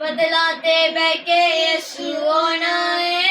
ਬਦਲਾ ਤੇ ਬਹਿ ਕੇ ਯਿਸੂ ਆਉਣਾ ਏ।